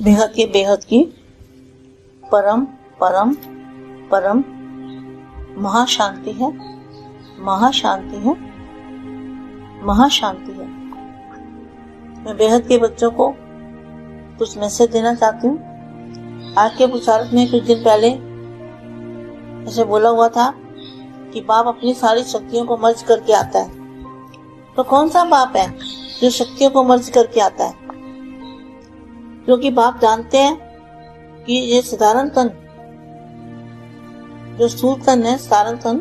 बेहद की बेहद की, परम परम परम, महाशांति है महाशांति है महाशांति है। मैं बेहद के बच्चों को कुछ मैसेज देना चाहती हूँ। आज के प्रचारक में कुछ दिन पहले ऐसे बोला हुआ था कि बाप अपनी सारी शक्तियों को मर्ज करके आता है। तो कौन सा बाप है जो शक्तियों को मर्ज करके आता है? क्योंकि बाप जानते हैं कि ये साधारण तन, जो स्थूल तन है, साधारण तन,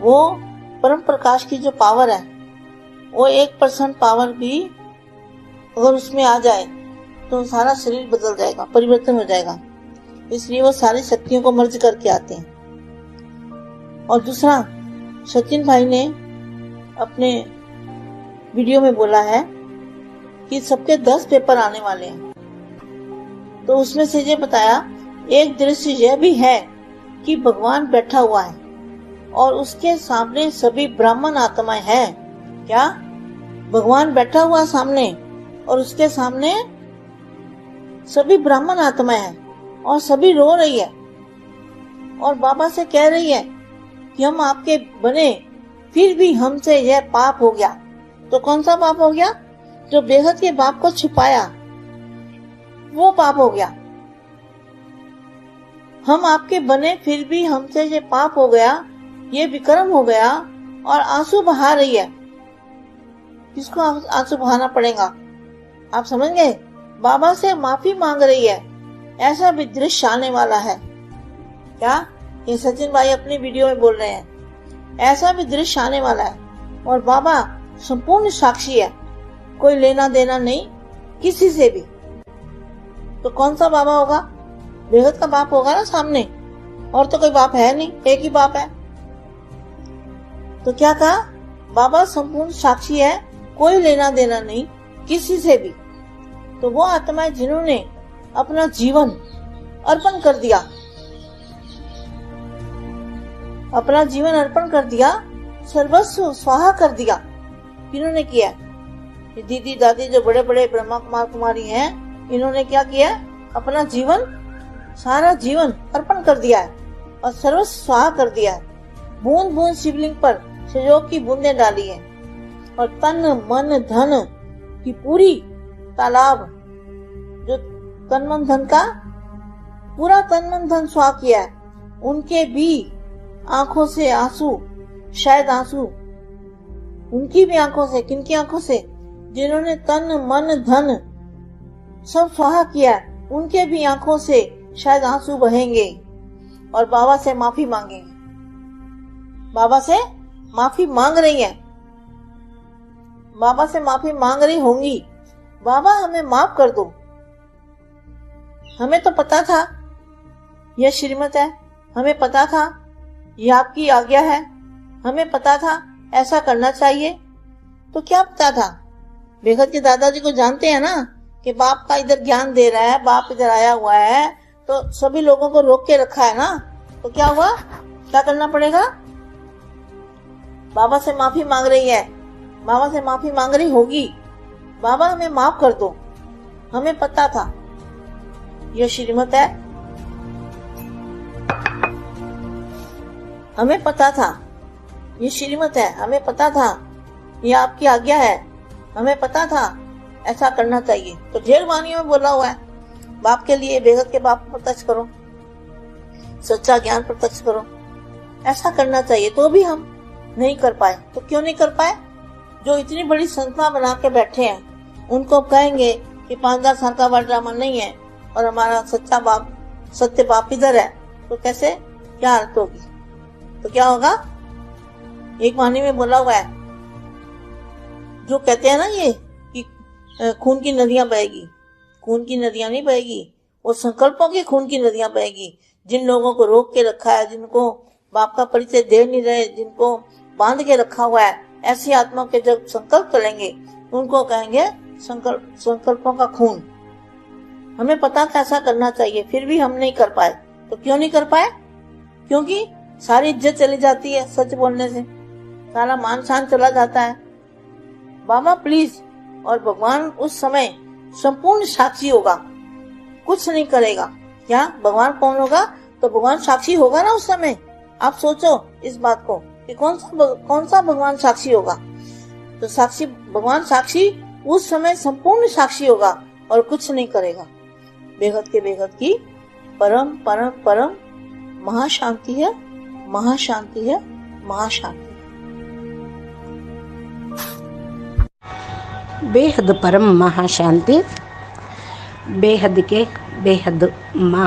वो परम प्रकाश की जो पावर है, वो एक परसेंट पावर भी अगर उसमें आ जाए तो सारा शरीर बदल जाएगा, परिवर्तन हो जाएगा। इसलिए वो सारी शक्तियों को मर्ज करके आते हैं। और दूसरा, सचिन भाई ने अपने वीडियो में बोला है कि सबके दस पेपर आने वाले हैं। तो उसमें से ये बताया, एक दृश्य यह भी है कि भगवान बैठा हुआ है और उसके सामने सभी ब्राह्मण आत्माएँ हैं। क्या? भगवान बैठा हुआ सामने और उसके सामने सभी ब्राह्मण आत्माएँ हैं और सभी रो रही है और बाबा से कह रही है कि हम आपके बने, फिर भी हमसे यह पाप हो गया। तो कौन सा पाप हो गया? जो बेहद के बाप को छुपाया। वो पाप हो गया। हम आपके बने फिर भी हमसे ये पाप हो गया, ये विक्रम हो गया और आँसू बहा रही है। किसको आँसू बहाना पड़ेगा? आप समझ गए? बाबा से माफ़ी मांग रही है। ऐसा भी दृश्य आने वाला है। क्या? ये सचिन भाई अपनी वीडियो में बोल रहे हैं। ऐसा भी दृश्य आने वाला है। और बाबा संपूर्ण साक्षी है। कोई लेना देना नहीं, किसी से भी। तो कौन सा बाबा होगा? बेहद का बाप होगा ना सामने। और तो कोई बाप है नहीं, एक ही बाप है। तो क्या कहा? बाबा संपूर्ण साक्षी है, कोई लेना देना नहीं, किसी से भी। तो वो आत्माएँ जिन्होंने अपना जीवन अर्पण कर दिया। अपना जीवन अर्पण कर दिया, सर्वस्व स्वाहा कर दिया। किन्होंने किया? दीदी, दादी जो बड़े बड़े ब्रह्मा कुमार कुमारी हैं इन्होंने क्या किया? अपना जीवन, सारा जीवन अर्पण कर दिया है और सर्वस्व स्वाहा कर दिया है। बूंद बूंद शिवलिंग पर सहयोग की बूंदे डाली है और तन, मन, धन की पूरी तालाब जो तन, मन, धन का, पूरा तन, मन, धन स्वा किया है। उनके भी आँखों से आँसू, शायद आँसू, उनकी भी आँखों से, किनकी आँखों से? जिन्होंने तन, मन, धन सब स्वाहा किया। उनके भी आँखों से शायद आँसू बहेंगे। और बाबा से माफ़ी मांगेंगे। बाबा से माफ़ी मांग रही है। बाबा से माफ़ी मांग रही होंगी। बाबा, हमें माफ़ कर दो। हमें तो पता था यह श्रीमत है। हमें पता था यह आपकी आज्ञा है। हमें पता था ऐसा करना चाहिए। तो क्या पता था? बेखत के दादाजी को जानते हैं ना? कि बाप का इधर ज्ञान दे रहा है, बाप इधर आया हुआ है तो सभी लोगों को रोक के रखा है ना? तो क्या हुआ? क्या करना पड़ेगा? बाबा से माफ़ी मांग रही है। बाबा से माफ़ी मांग रही होगी। बाबा, हमें माफ़ कर दो। हमें पता था। यह श्रीमत है। हमें पता था। ये श्रीमत है। हमें पता था। ये आपकी आज्ञा है। हमें पता था। ऐसा करना चाहिए। तो ढेर वाणियों में बोला हुआ है। बाप के लिए, बेहद के बाप प्रत्यक्ष करो। सच्चा ज्ञान प्रत्यक्ष करो। ऐसा करना चाहिए तो भी हम नहीं कर पाए। तो क्यों नहीं कर पाए? जो इतनी बड़ी संस्था बना के बैठे हैं, उनको कहेंगे कि पाँच हज़ार साल का बड़ा ड्रामा नहीं है और हमारा सच्चा बाप, सत्य बाप इधर है। तो कैसे? क्या हालत होगी? तो क्या होगा? एक वाणी में बोला हुआ है। जो कहते हैं ना ये खून की नदियाँ बहेगी। खून की नदियाँ नहीं बहेगी, वो संकल्पों की खून की नदियाँ बहेगी। जिन लोगों को रोक के रखा है, जिनको बाप का परिचय दे नहीं रहे, जिनको बाँध के रखा हुआ है, ऐसी आत्मा के जब संकल्प करेंगे, उनको कहेंगे संकल्प, संकल्पों का खून। हमें पता कैसा करना चाहिए, फिर भी हम नहीं कर पाए। तो क्यों नहीं कर पाए? क्योंकि सारी इज़्ज़त चली जाती है, सच बोलने से। सारा मान शान चला जाता है। बाबा प्लीज़ और भगवान उस समय संपूर्ण साक्षी होगा। कुछ नहीं करेगा। क्या? भगवान कौन होगा? तो भगवान साक्षी होगा ना उस समय? आप सोचो इस बात को कि कौन सा कौन सा भगवान साक्षी होगा? तो साक्षी, भगवान साक्षी उस समय संपूर्ण साक्षी होगा और कुछ नहीं करेगा। बेहद के बेहद की परम परम परम महाशांति है महाशांति है, महाशांति। బేహద్ పరం మహాశాంతి. బేహద్కే బేహద్ మా.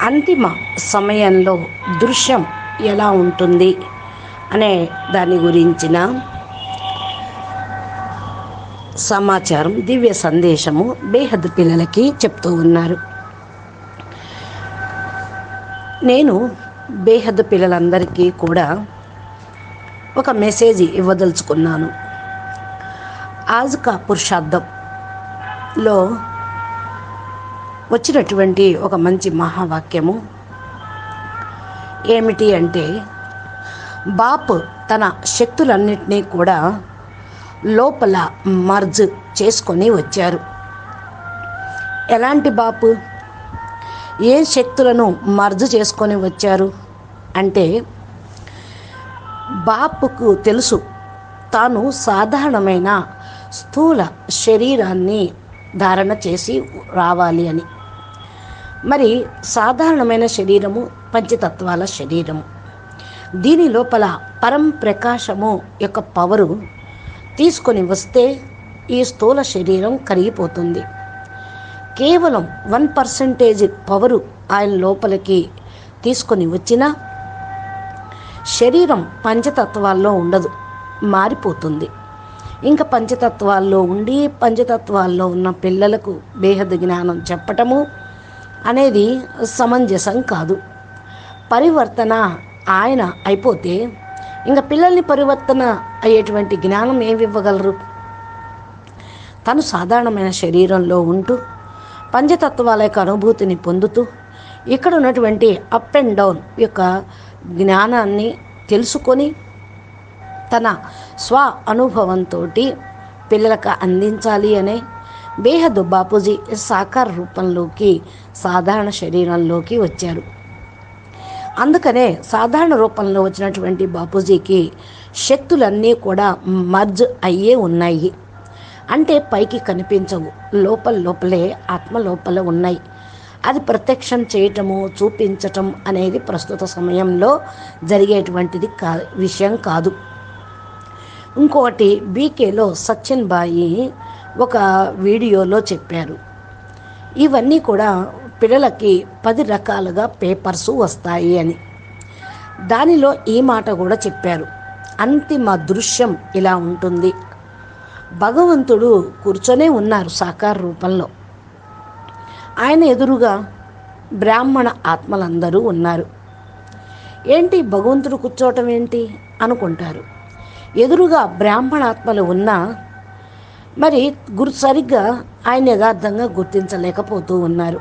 అంతిమ సమయంలో దృశ్యం ఎలా ఉంటుంది అనే దాని గురించిన సమాచారం దివ్య సందేశము బేహద్ పిల్లలకి చెప్తూ ఉన్నారు. నేను బేహద్ పిల్లలందరికీ కూడా ఒక మెసేజ్ ఇవ్వదలుచుకున్నాను. ఆజ్ కా పురుషార్థంలో వచ్చినటువంటి ఒక మంచి మహావాక్యము. ఏమిటి అంటే బాప్ తన శక్తులన్నింటినీ కూడా లోపల మర్జ్ చేసుకొని వచ్చారు. ఎలాంటి బాపు? ఏ శక్తులను మర్జ్ చేసుకొని వచ్చారు? అంటే బాపుకు తెలుసు తాను సాధారణమైన స్థూల శరీరాన్ని ధారణ చేసి రావాలి అని. మరి సాధారణమైన శరీరము పంచతత్వాల శరీరము. దీని లోపల పరం ప్రకాశము యొక్క పవరు తీసుకొని వస్తే ఈ స్థూల శరీరం కరిగిపోతుంది. కేవలం వన్ పర్సంటేజ్ పవరు ఆయన లోపలికి తీసుకొని వచ్చినా శరీరం పంచతత్వాల్లో ఉండదు మారిపోతుంది. ఇంకా పంచతత్వాల్లో ఉండి పంచతత్వాల్లో ఉన్న పిల్లలకు బేహద్ జ్ఞానం చెప్పటము అనేది సమంజసం కాదు. పరివర్తన ఆయన అయిపోతే ఇంకా పిల్లల్ని పరివర్తన అయ్యేటువంటి జ్ఞానం ఏమి ఇవ్వగలరు? తను సాధారణమైన శరీరంలో ఉంటూ పంచతత్వాల యొక్క అనుభూతిని పొందుతూ ఇక్కడ ఉన్నటువంటి అప్ అండ్ డౌన్ యొక్క జ్ఞానాన్ని తెలుసుకొని తన స్వ అనుభవంతో పిల్లలకు అందించాలి అనే బేహద్ బాపూజీ సాకార రూపంలోకి సాధారణ శరీరంలోకి వచ్చారు. అందుకనే సాధారణ రూపంలో వచ్చినటువంటి బాపూజీకి శక్తులన్నీ కూడా మర్జ్ అయ్యే ఉన్నాయి. అంటే పైకి కనిపించవు లోపల లోపలే ఆత్మ లోపల ఉన్నాయి. అది ప్రత్యక్షం చేయటము చూపించటం అనేది ప్రస్తుత సమయంలో జరిగేటువంటిది కా విషయం కాదు. ఇంకొకటి బీకేలో సచిన్ బాయి ఒక వీడియోలో చెప్పారు. ఇవన్నీ కూడా పిల్లలకి పది రకాలుగా పేపర్స్ వస్తాయి అని. దానిలో ఈ మాట కూడా చెప్పారు. అంతిమ దృశ్యం ఇలా ఉంటుంది. భగవంతుడు కూర్చొనే ఉన్నారు సాకార రూపంలో. ఆయన ఎదురుగా బ్రాహ్మణ ఆత్మలందరూ ఉన్నారు. ఏంటి భగవంతుడు కూర్చోవటం ఏంటి అనుకుంటారు. ఎదురుగా బ్రాహ్మణాత్మలు ఉన్నా మరి గురు సరిగ్గా ఆయన యథార్థంగా గుర్తించలేకపోతూ ఉన్నారు.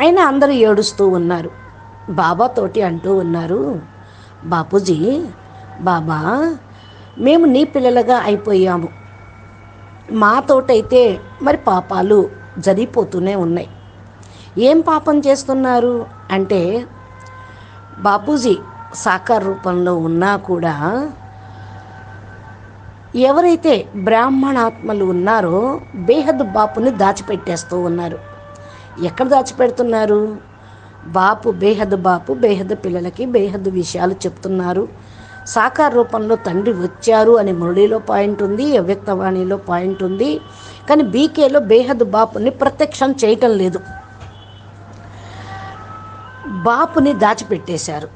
ఆయన అందరూ ఏడుస్తూ ఉన్నారు. బాబాతోటి అంటూ ఉన్నారు బాపూజీ బాబా మేము నీ పిల్లలుగా అయిపోయాము. మాతోటైతే మరి పాపాలు జరిగిపోతూనే ఉన్నాయి. ఏం పాపం చేస్తున్నారు? అంటే బాపూజీ సాకార రూపంలో ఉన్నా కూడా ఎవరైతే బ్రాహ్మణాత్మలు ఉన్నారో బేహద్ బాపుని దాచిపెట్టేస్తూ ఉన్నారు. ఎక్కడ దాచిపెడుతున్నారు? బాపు బేహద్ బాపు బేహద్ పిల్లలకి బేహద్ విషయాలు చెప్తున్నారు. సాకార రూపంలో తండ్రి వచ్చారు అని మురళిలో పాయింట్ ఉంది అవ్యక్తవాణిలో పాయింట్ ఉంది. కానీ బీకేలో బేహద్ బాపుని ప్రత్యక్షం చేయటం లేదు. బాపుని దాచిపెట్టేశారు.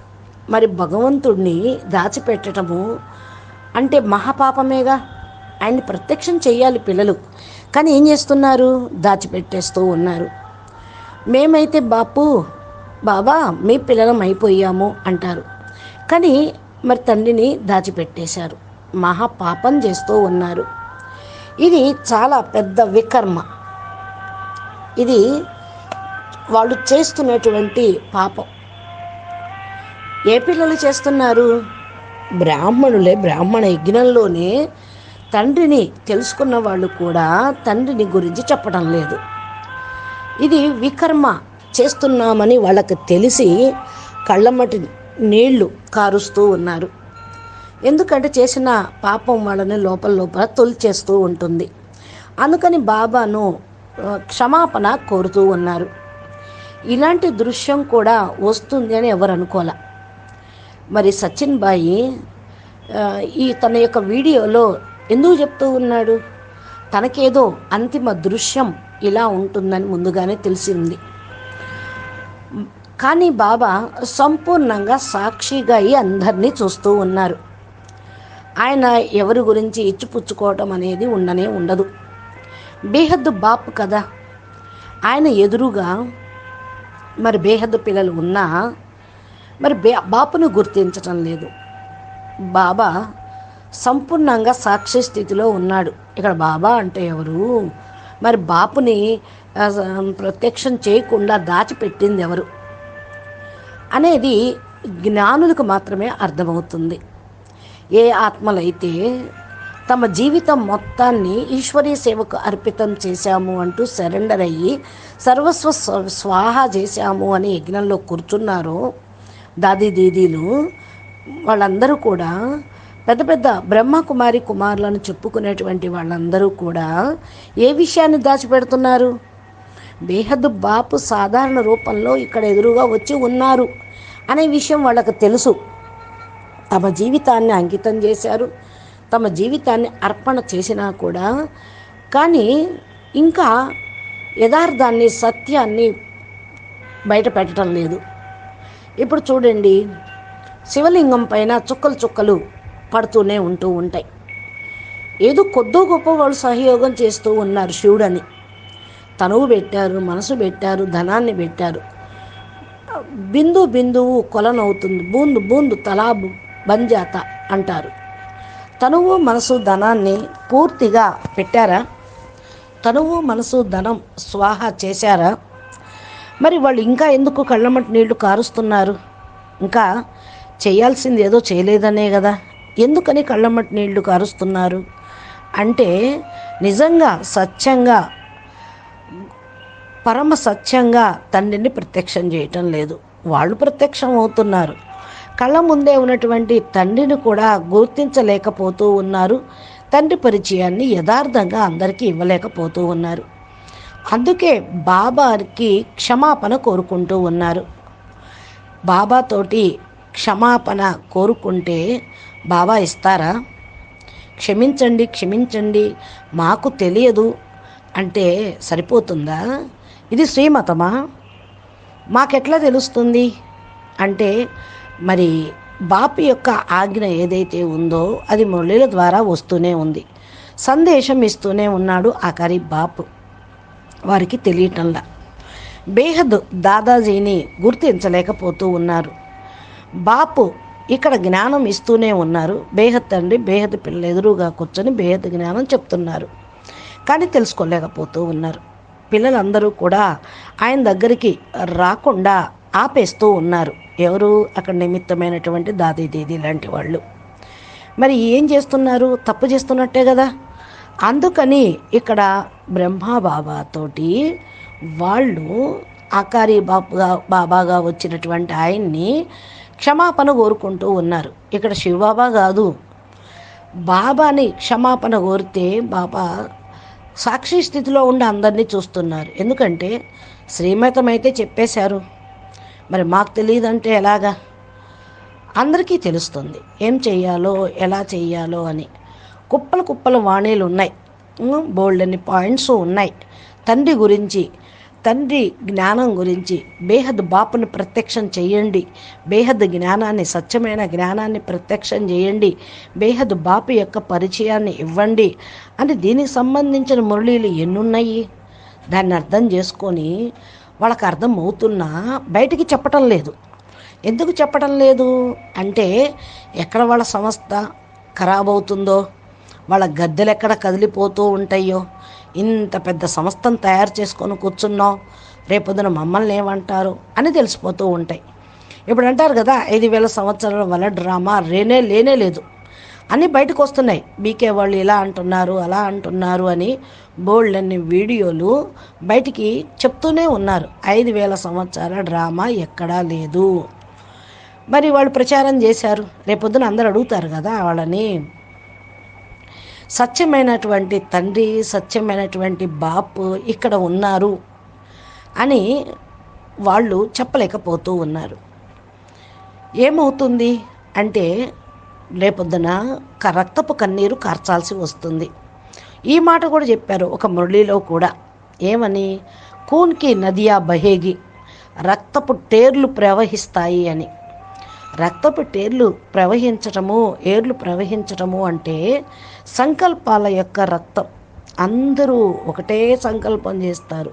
మరి భగవంతుడిని దాచిపెట్టడము అంటే మహాపాపమేగా. ఆయన్ని ప్రత్యక్షం చేయాలి పిల్లలు. కానీ ఏం చేస్తున్నారు? దాచిపెట్టేస్తూ ఉన్నారు. మేమైతే బాపు బాబా మీ పిల్లలం అయిపోయాము అంటారు. కానీ మరి తండ్రిని దాచిపెట్టేశారు. మహాపాపం చేస్తూ ఉన్నారు. ఇది చాలా పెద్ద వికర్మ. ఇది వాళ్ళు చేస్తున్నటువంటి పాపం. ఏ పిల్లలు చేస్తున్నారు? బ్రాహ్మణులే బ్రాహ్మణ యజ్ఞంలోనే తండ్రిని తెలుసుకున్న వాళ్ళు కూడా తండ్రిని గురించి చెప్పడం లేదు. ఇది వికర్మ చేస్తున్నామని వాళ్ళకి తెలిసి కళ్ళమటి నీళ్ళు కారుస్తూ ఉన్నారు. ఎందుకంటే చేసిన పాపం వాళ్ళని లోపల లోపల తొలిచేస్తూ ఉంటుంది. అందుకని బాబాను క్షమాపణ కోరుతూ ఉన్నారు. ఇలాంటి దృశ్యం కూడా వస్తుంది అని ఎవరు అనుకోలే మరి సచిన్ బాయి ఈ తన యొక్క వీడియోలో ఎందుకు చెప్తూ ఉన్నాడు? తనకేదో అంతిమ దృశ్యం ఇలా ఉంటుందని ముందుగానే తెలిసింది. కానీ బాబా సంపూర్ణంగా సాక్షిగా అయి అందరినీ చూస్తూ ఉన్నారు. ఆయన ఎవరి గురించి ఇచ్చిపుచ్చుకోవటం అనేది ఉండనే ఉండదు. బేహద్దు బాప్ కదా. ఆయన ఎదురుగా మరి బేహద్దు పిల్లలు ఉన్నా మరి బే బాపును గుర్తించటం లేదు. బాబా సంపూర్ణంగా సాక్షి స్థితిలో ఉన్నాడు. ఇక్కడ బాబా అంటే ఎవరు? మరి బాపుని ప్రత్యక్షం చేయకుండా దాచిపెట్టింది ఎవరు? అనేది జ్ఞానులకు మాత్రమే అర్థమవుతుంది. ఏ ఆత్మలైతే తమ జీవితం మొత్తాన్ని ఈశ్వరీ సేవకు అర్పితం చేశాము అంటూ సరెండర్ అయ్యి సర్వస్వ స్వాహ చేశాము అని యజ్ఞంలో కూర్చున్నారో దాది దీదీలు వాళ్ళందరూ కూడా పెద్ద పెద్ద బ్రహ్మకుమారి కుమారులను చెప్పుకునేటువంటి వాళ్ళందరూ కూడా ఏ విషయాన్ని దాచిపెడుతున్నారు? బేహద్దు బాపు సాధారణ రూపంలో ఇక్కడ ఎదురుగా వచ్చి ఉన్నారు అనే విషయం వాళ్ళకు తెలుసు. తమ జీవితాన్ని అంకితం చేశారు. తమ జీవితాన్ని అర్పణ చేసినా కూడా కానీ ఇంకా యథార్థాన్ని సత్యాన్ని బయట పెట్టడం లేదు. ఇప్పుడు చూడండి. శివలింగం పైన చుక్కలు చుక్కలు పడుతూనే ఉంటూ ఉంటాయి. ఏదో కొద్దో గొప్ప వాళ్ళు సహయోగం చేస్తూ ఉన్నారు శివుడని. తనువు పెట్టారు మనసు పెట్టారు ధనాన్ని పెట్టారు. బిందు బిందువు కొలనవుతుంది. బూందు బూందు తలా బంజాత అంటారు. తనువు మనసు ధనాన్ని పూర్తిగా పెట్టారా? తనువు మనసు ధనం స్వాహ చేశారా? మరి వాళ్ళు ఇంకా ఎందుకు కళ్ళమటి నీళ్ళు కారుస్తున్నారు? ఇంకా చేయాల్సింది ఏదో చేయలేదనే కదా. ఎందుకని కళ్ళమటి నీళ్ళు కారుస్తున్నారు? అంటే నిజంగా సత్యంగా పరమ సత్యంగా తండ్రిని ప్రత్యక్షం చేయటం లేదు. వాళ్ళు ప్రత్యక్షం అవుతున్నారు. కళ్ళ ముందే ఉన్నటువంటి తండ్రిని కూడా గుర్తించలేకపోతూ ఉన్నారు. తండ్రి పరిచయాన్ని యథార్థంగా అందరికీ ఇవ్వలేకపోతూ ఉన్నారు. అందుకే బాబాకి క్షమాపణ కోరుకుంటూ ఉన్నారు. బాబాతోటి క్షమాపణ కోరుకుంటే బాబా ఇస్తారా? క్షమించండి క్షమించండి మాకు తెలియదు అంటే సరిపోతుందా? ఇది శ్రీమతమా? మాకెట్లా తెలుస్తుంది? అంటే మరి బాపు యొక్క ఆజ్ఞ ఏదైతే ఉందో అది మురళీల ద్వారా వస్తూనే ఉంది. సందేశం ఇస్తూనే ఉన్నాడు ఆఖరి బాపు. వారికి తెలియటంలా. బేహద్ దాదాజీని గుర్తించలేకపోతూ ఉన్నారు. బాపు ఇక్కడ జ్ఞానం ఇస్తూనే ఉన్నారు. బేహద్ తండ్రి బేహద్ పిల్లల ఎదురుగా కూర్చొని బేహద్ జ్ఞానం చెప్తున్నారు. కానీ తెలుసుకోలేకపోతూ ఉన్నారు. పిల్లలందరూ కూడా ఆయన దగ్గరికి రాకుండా ఆపేస్తూ ఉన్నారు. ఎవరు? అక్కడ నిమిత్తమైనటువంటి దాది దీది లాంటి వాళ్ళు. మరి ఏం చేస్తున్నారు? తప్పు చేస్తున్నట్టే కదా. అందుకని ఇక్కడ బ్రహ్మబాబాతోటి వాళ్ళు ఆకారి బాబుగా బాబాగా వచ్చినటువంటి ఆయన్ని క్షమాపణ కోరుకుంటూ ఉన్నారు. ఇక్కడ శివబాబా కాదు. బాబాని క్షమాపణ కోరితే బాబా సాక్షి స్థితిలో ఉండి అందరినీ చూస్తున్నారు. ఎందుకంటే శ్రీమతం అయితే చెప్పేశారు. మరి మాకు తెలియదంటే ఎలాగా? అందరికీ తెలుస్తుంది. ఏం చెయ్యాలో ఎలా చెయ్యాలో అని. కుప్పల కుప్పల వాణీలు ఉన్నాయి. బోల్డ్ అని పాయింట్స్ ఉన్నాయి. తండ్రి గురించి తండ్రి జ్ఞానం గురించి బేహద్ బాపుని ప్రత్యక్షం చేయండి. బేహద్ జ్ఞానాన్ని సత్యమైన జ్ఞానాన్ని ప్రత్యక్షం చేయండి. బేహద్ బాపు యొక్క పరిచయాన్ని ఇవ్వండి. అని దీనికి సంబంధించిన మురళీలు ఎన్నున్నాయి? దాన్ని అర్థం చేసుకొని వాళ్ళకి అర్థం అవుతున్నా బయటికి చెప్పటం లేదు. ఎందుకు చెప్పడం లేదు? అంటే ఎక్కడ వాళ్ళ సంస్థ ఖరాబ్ అవుతుందో? వాళ్ళ గద్దెలు ఎక్కడ కదిలిపోతూ ఉంటాయో? ఇంత పెద్ద సంస్థను తయారు చేసుకొని కూర్చున్నాం రేపొద్దున మమ్మల్ని ఏమంటారు? అని తెలిసిపోతూ ఉంటాయి. ఇప్పుడు అంటారు కదా ఐదు వేల సంవత్సరాల వల్ల డ్రామా రేనే లేనే లేదు. అన్నీ బయటకు వస్తున్నాయి. బీకే వాళ్ళు ఇలా అంటున్నారు అలా అంటున్నారు అని బోల్డ్ అన్ని వీడియోలు బయటికి చెప్తూనే ఉన్నారు. ఐదు వేల సంవత్సరాల డ్రామా ఎక్కడా లేదు. మరి వాళ్ళు ప్రచారం చేశారు. రేపొద్దున అందరు అడుగుతారు కదా వాళ్ళని సత్యమైనటువంటి తండ్రి సత్యమైనటువంటి బాపు ఇక్కడ ఉన్నారు అని వాళ్ళు చెప్పలేకపోతూ ఉన్నారు. ఏమవుతుంది అంటే రేపొద్దున క- రక్తపు కన్నీరు కార్చాల్సి వస్తుంది. ఈ మాట కూడా చెప్పారు ఒక మురళిలో కూడా. ఏమని? కూన్కి నదియా బహేగి రక్తపు టేర్లు ప్రవహిస్తాయి అని. రక్తపు టేర్లు ప్రవహించటము ఏర్లు ప్రవహించటము అంటే సంకల్పాల యొక్క రక్తం. అందరూ ఒకటే సంకల్పం చేస్తారు.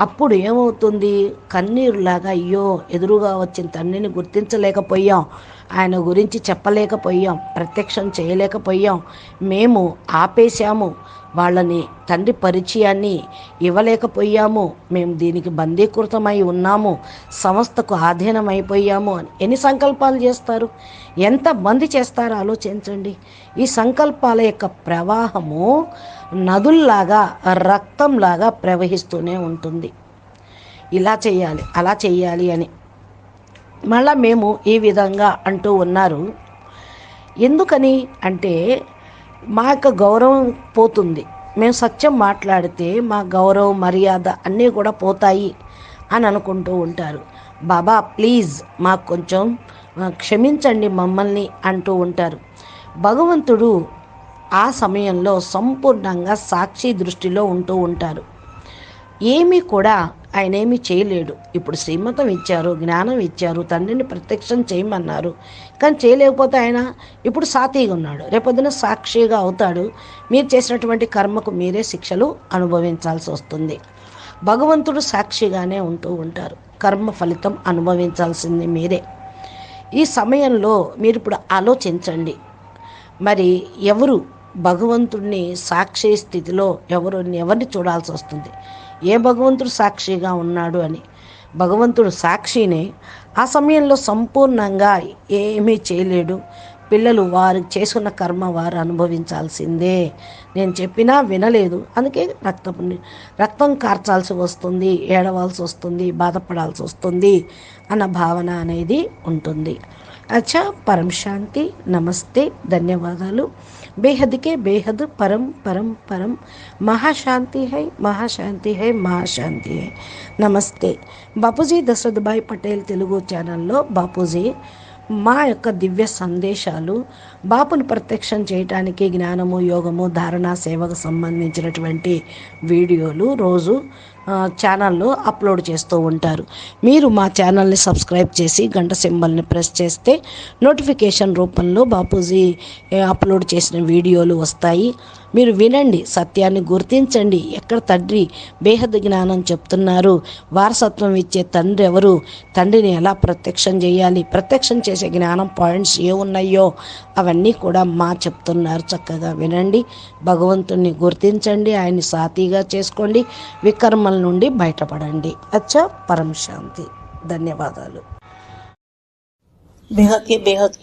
అప్పుడు ఏమవుతుంది? కన్నీరులాగా అయ్యో ఎదురుగా వచ్చిన తండ్రిని గుర్తించలేకపోయాం. ఆయన గురించి చెప్పలేకపోయాం. ప్రత్యక్షం చేయలేకపోయాం. మేము ఆపేశాము. వాళ్ళని తండ్రి పరిచయాన్ని ఇవ్వలేకపోయాము. మేము దీనికి బందీకృతమై ఉన్నాము. సంస్థకు ఆధీనమైపోయాము అని ఎన్ని సంకల్పాలు చేస్తారు? ఎంతమంది చేస్తారో? ఆలోచించండి. ఈ సంకల్పాల యొక్క ప్రవాహము నదుల్లాగా రక్తంలాగా ప్రవహిస్తూనే ఉంటుంది. ఇలా చేయాలి అలా చేయాలి అని. మళ్ళా మేము ఈ విధంగా అంటూ ఉన్నారు. ఎందుకని అంటే మా యొక్క గౌరవం పోతుంది. మేము సత్యం మాట్లాడితే మా గౌరవం మర్యాద అన్నీ కూడా పోతాయి అని అనుకుంటూ ఉంటారు. బాబా ప్లీజ్ మాకు కొంచెం క్షమించండి మమ్మల్ని అంటూ ఉంటారు. భగవంతుడు ఆ సమయంలో సంపూర్ణంగా సాక్షి దృష్టిలో ఉంటూ ఉంటారు. ఏమీ కూడా ఆయన ఏమీ చేయలేడు. ఇప్పుడు శ్రీమతం ఇచ్చారు జ్ఞానం ఇచ్చారు తండ్రిని ప్రత్యక్షం చేయమన్నారు. కానీ చేయలేకపోతే ఆయన ఇప్పుడు సాతీగా ఉన్నాడు. రేపొద్దున సాక్షిగా అవుతాడు. మీరు చేసినటువంటి కర్మకు మీరే శిక్షలు అనుభవించాల్సి వస్తుంది. భగవంతుడు సాక్షిగానే ఉంటూ ఉంటారు. కర్మ ఫలితం అనుభవించాల్సింది మీరే. ఈ సమయంలో మీరు ఇప్పుడు ఆలోచించండి. మరి ఎవరు భగవంతుడిని సాక్షి స్థితిలో ఎవరు ఎవరిని చూడాల్సి వస్తుంది? ఏ భగవంతుడు సాక్షిగా ఉన్నాడు అని? భగవంతుడు సాక్షినే ఆ సమయంలో సంపూర్ణంగా ఏమీ చేయలేడు. పిల్లలు వారు చేసుకున్న కర్మ వారు అనుభవించాల్సిందే. నేను చెప్పినా వినలేదు. అందుకే రక్తం రక్తం కార్చాల్సి వస్తుంది ఏడవాల్సి వస్తుంది బాధపడాల్సి వస్తుంది అన్న భావన అనేది ఉంటుంది. అచ్చా పరం శాంతి నమస్తే ధన్యవాదాలు. బేహద్కే బేహద్ పరం పరం పరం మహాశాంతి హై మహాశాంతి హై మహాశాంతి హై నమస్తే బాపూజీ దశరథభాయ్ పటేల్ తెలుగు ఛానల్లో బాపూజీ మా యొక్క దివ్య సందేశాలు బాపును ప్రత్యక్షం చేయటానికి జ్ఞానము యోగము ధారణ సేవకు సంబంధించినటువంటి వీడియోలు రోజు ఛానల్లో అప్లోడ్ చేస్తూ ఉంటారు. మీరు మా ఛానల్ని సబ్స్క్రైబ్ చేసి గంట సింబల్ని ప్రెస్ చేస్తే నోటిఫికేషన్ రూపంలో బాపూజీ అప్లోడ్ చేసిన వీడియోలు వస్తాయి. మీరు వినండి సత్యాన్ని గుర్తించండి. ఎక్కడ తండ్రి బేహద్ జ్ఞానం చెప్తున్నారు? వారసత్వం ఇచ్చే తండ్రి ఎవరు? తండ్రిని ఎలా ప్రత్యక్షం చేయాలి? ప్రత్యక్షం చేసే జ్ఞానం పాయింట్స్ ఏ ఉన్నాయో అవన్నీ కూడా మా చెప్తున్నారు. చక్కగా వినండి భగవంతుణ్ణి గుర్తించండి ఆయన్ని సాతీగా చేసుకోండి. వికర్మల నుండి బయటపడండి అచ్చా పరం శాంతి ధన్యవాదాలు बेहद के बेहद की